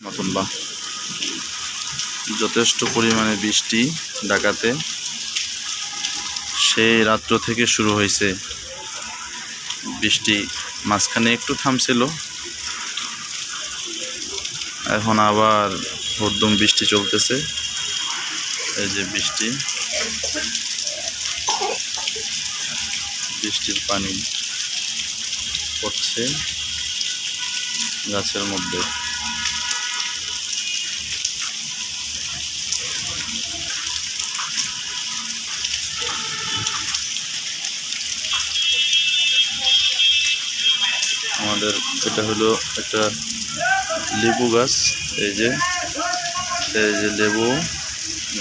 রহমতুল্লাহ যথেষ্ট পরিমাণে বৃষ্টি ঢাকাতে। সেই রাত্র থেকে শুরু হয়েছে। বৃষ্টি মাঝখানে একটু থামছিল। এখন আবার হরদম বৃষ্টি চলতেছে। এই যে বৃষ্টি। বৃষ্টির পানি পড়ছে গাছের মধ্যে। আমাদের এটা হলো একটা লেবু গাছ, এই যে এই যে লেবু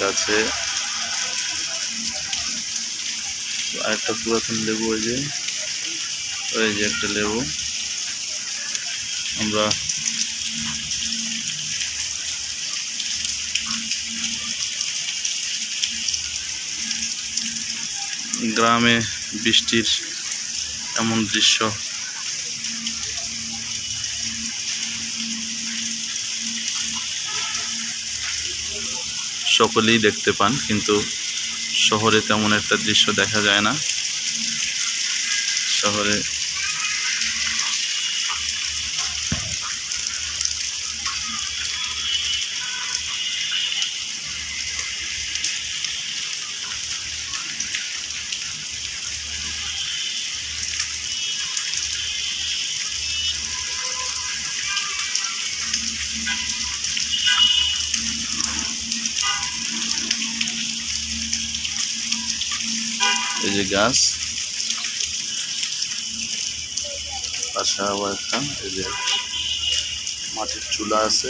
গাছে। আরেকটা পুরাতন লেবু ওই যে ওই যে একটা লেবু। আমরা গ্রামে বৃষ্টির এমন দৃশ্য সকলেই দেখতে পান কিন্তু শহরে তেমন একটা দৃশ্য দেখা যায় না। শহরে এই যে গাছ। পাশে আবার একটা এই যে মাটির চুলা আছে।